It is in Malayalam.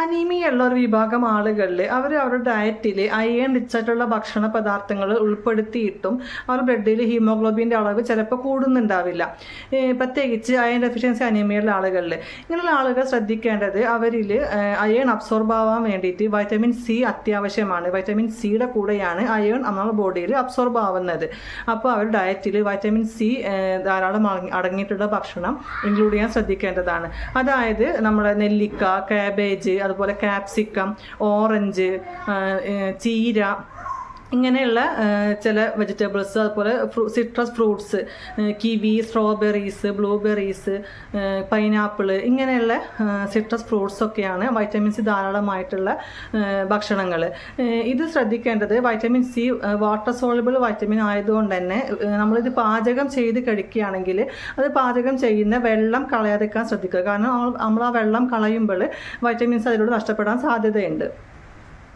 അനീമിയ ഉള്ള ഒരു വിഭാഗം ആളുകളിൽ അവർ അവരുടെ ഡയറ്റിൽ അയൺ റിച്ച് ആയിട്ടുള്ള ഭക്ഷണ പദാർത്ഥങ്ങൾ ഉൾപ്പെടുത്തിയിട്ടും അവർ ബ്ലഡിൽ ഹീമോഗ്ലോബിന്റെ അളവ് ചിലപ്പോൾ കൂടുന്നുണ്ടാവില്ല. പ്രത്യേകിച്ച് അയൺ ഡെഫിഷ്യൻസി അനീമിയുള്ള ആളുകളിൽ ഇങ്ങനെയുള്ള ആളുകൾ ശ്രദ്ധിക്കേണ്ടത് അവരിൽ അയൺ അബ്സോർബ് ആവാൻ വേണ്ടിയിട്ട് വൈറ്റമിൻ സി അത്യാവശ്യമാണ്. വൈറ്റമിൻ സിയുടെ കൂടെയാണ് അയൺ നമ്മുടെ ബോഡിയിൽ അബ്സോർബ് ആവുന്നത്. അപ്പോൾ അവർ ഡയറ്റിൽ വൈറ്റമിൻ സി ധാരാളം അടങ്ങിയിട്ടുള്ള ഭക്ഷണം ഇൻക്ലൂഡ് ചെയ്യാൻ ശ്രദ്ധിക്കേണ്ടതാണ്. അതായത് നമ്മുടെ നെല്ലിക്ക കാബേജ് അതുപോലെ കാപ്സിക്കം ഓറഞ്ച് ചീര ഇങ്ങനെയുള്ള ചില വെജിറ്റബിൾസ് അതുപോലെ citrus fruits kiwi strawberries blueberries pineapple ഇങ്ങനെയുള്ള സിട്രസ് ഫ്രൂട്ട്സ് ഒക്കെയാണ് വൈറ്റമിൻ സി ധാരാളമായിട്ടുള്ള ഭക്ഷണങ്ങൾ ഇത് ശ്രദ്ധിക്കേണ്ടത് vitamin C water soluble vitamin ആയതുകൊണ്ട് തന്നെ നമ്മളിത് പാചകം ചെയ്ത് കഴിക്കുകയാണെങ്കിൽ അത് പാചകം ചെയ്യുന്ന വെള്ളം കളയാതിരിക്കാൻ ശ്രദ്ധിക്കുക. കാരണം നമ്മൾ ആ വെള്ളം കളയുമ്പോൾ വൈറ്റമിൻസ് അതിലൂടെ നഷ്ടപ്പെടാൻ സാധ്യതയുണ്ട്.